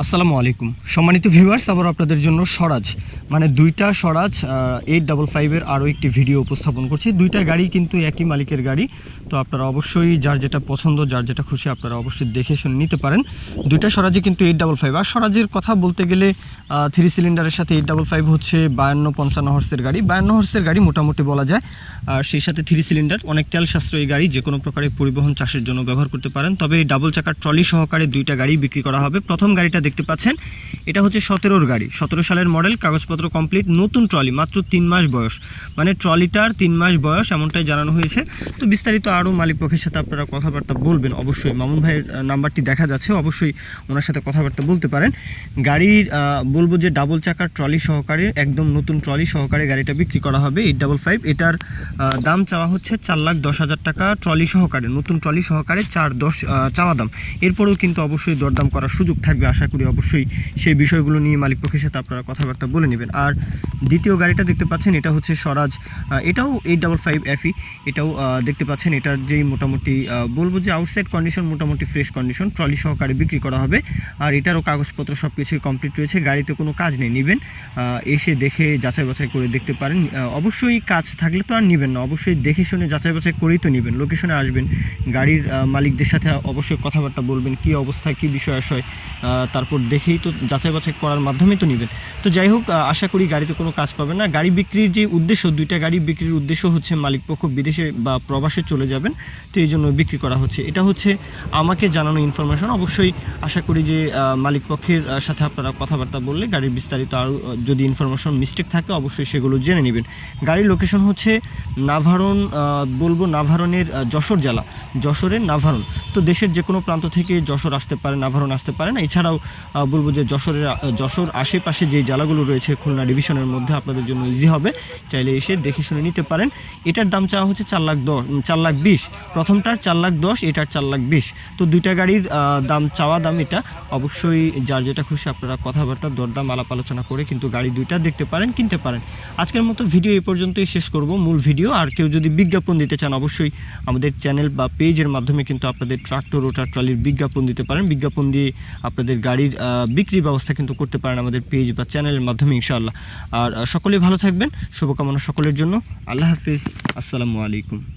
আসসালামু আলাইকুম। সম্মানিত ভিউয়ার্স আবার আপনাদের জন্য স্বরাজ। মানে দুইটা স্বরাজ এইট ডাবল ফাইভের আরও একটি ভিডিও উপস্থাপন করছি। দুইটা গাড়ি কিন্তু একই মালিকের গাড়ি। তো আপনারা অবশ্যই যার যেটা পছন্দ, যার যেটা খুশি আপনারা অবশ্যই দেখে শুনে নিতে পারেন। দুইটা স্বরাজে কিন্তু এইট ডাবল ফাইভ আর স্বরাজের কথা বলতে গেলে থ্রি সিলিন্ডারের সাথে এইট ডাবল ফাইভ হচ্ছে বায়ান্ন পঞ্চান্ন হর্সের গাড়ি। বায়ান্ন হর্সের গাড়ি মোটামুটি বলা যায়। আর সেই সাথে থ্রি সিলিন্ডার অনেক তেল সাশ্রয়ী গাড়ি, যে কোনো প্রকারে পরিবহন চাষের জন্য ব্যবহার করতে পারেন। তবে এই ডাবল চাকার ট্রলি সহকারে দুইটা গাড়ি বিক্রি করা হবে। প্রথম গাড়িটা দেখতে পাচ্ছেন। এটা হচ্ছে সতেরোর গাড়ি। সতেরো সালের মডেল, কাগজপত্র কমপ্লিট নতুন ট্রলি, মাত্র তিন মাস বয়স। মানে ট্রলিটার তিন মাস বয়স, এমনটাই জানানো হয়েছে। তো বিস্তারিত আরও মালিক পক্ষের সাথে আপনারা কথাবার্তা বলবেন অবশ্যই। মামুন ভাইয়ের নাম্বারটি দেখা যাচ্ছে, অবশ্যই ওনার সাথে কথাবার্তা বলতে পারেন। গাড়ির বলব যে ডাবল চাকার ট্রলি সহকারে, একদম নতুন ট্রলি সহকারে গাড়িটা বিক্রি করা হবে এইট ডাবল ফাইভ এটার দাম চাওয়া হচ্ছে চার লাখ দশ হাজার টাকা ট্রলি সহকারে, নতুন ট্রলি সহকারে চার দশ চাওয়া দাম। এরপরেও কিন্তু অবশ্যই দরদাম করার সুযোগ থাকবে, আশা করি অবশ্যই সেই বিষয়গুলো নিয়ে মালিক পক্ষের সাথে আপনারা কথাবার্তা বলে নেবেন। আর দ্বিতীয় গাড়িটা দেখতে পাচ্ছেন এটা হচ্ছে স্বরাজ এটাও এইট ডাবল ফাইভ এফি এটাও দেখতে পাচ্ছেন এটার যেই মোটামুটি বলব যে আউটসাইড কন্ডিশন মোটামুটি ফ্রেশ কন্ডিশন ট্রলি সহকারে বিক্রি করা হবে। আর এটারও কাগজপত্র সব কিছুই কমপ্লিট রয়েছে গাড়িতে কোনো কাজ নেই নেবেন এসে দেখে যাচাই বাছাই করে দেখতে পারেন। অবশ্যই কাজ থাকলে তো আর নেবেন না অবশ্যই দেখে শুনে যাচাই বাছাই করেই তো নেবেন লোকেশনে আসবেন গাড়ির মালিকদের সাথে অবশ্যই কথাবার্তা বলবেন কি অবস্থা কি বিষয় আশয় আহ, তারপর দেখেই তো যাচাই বাছাই করার মাধ্যমেই তো নেবেন। তো যাই হোক আশা করি গাড়িতে কোনো কাজ পাবেন না। গাড়ি বিক্রির যে উদ্দেশ্য দুইটা গাড়ি বিক্রির উদ্দেশ্য হচ্ছে মালিক পক্ষ বিদেশে বা প্রবাসে চলে যাবেন। তো এই জন্য বিক্রি করা হচ্ছে। এটা হচ্ছে আমাকে জানানো ইনফরমেশন অবশ্যই আশা করি যে আহ, মালিক পক্ষের সাথে আপনারা কথাবার্তা বললে গাড়ির বিস্তারিত আরও যদি ইনফরমেশন মিস্টেক থাকে অবশ্যই সেগুলো জেনে নেবেন। গাড়ির লোকেশন হচ্ছে নাভারন আহ, বলব নাভারনের আহ, যশোর জেলা। যশোরের নাভারন তো দেশের যে কোনো প্রান্ত থেকে যশোর আসতে পারে নাভারন আসতে পারে না। এছাড়াও বলব যে যশোরের যশোর আশেপাশে যে জেলাগুলো রয়েছে খুলনা ডিভিশনের মধ্যে আপনাদের জন্য ইজি হবে। চাইলে এসে দেখে শুনে নিতে পারেন। এটার দাম চাওয়া হচ্ছে চার লাখ দশ চার লাখ বিশ। প্রথমটার চার লাখ দশ, এটার চার লাখ বিশ। তো দুইটা গাড়ির দাম চাওয়া দাম এটা। অবশ্যই যার যেটা খুশি আপনারা কথাবার্তা, দরদাম, আলাপ আলোচনা করে কিন্তু গাড়ি দুইটা দেখতে পারেন, কিনতে পারেন। আজকের মতো ভিডিও এই পর্যন্তই শেষ করব, মূল ভিডিও। আর কেউ যদি বিজ্ঞাপন দিতে চান অবশ্যই আমাদের চ্যানেল বা পেজের মাধ্যমে কিন্তু আপনাদের ট্রাক্টর ওটার ট্রলির বিজ্ঞাপন দিতে পারেন। বিজ্ঞাপন দিয়ে আপনাদের গাড়ির বিক্রির ব্যবস্থা কিন্তু করতে পারেন আমাদের পেজ বা চ্যানেলের মাধ্যমে, ইনশাআল্লাহ। আর সকলে ভালো থাকবেন। শুভকামনা সকলের জন্য। আল্লাহ হাফিজ। আসসালামু আলাইকুম।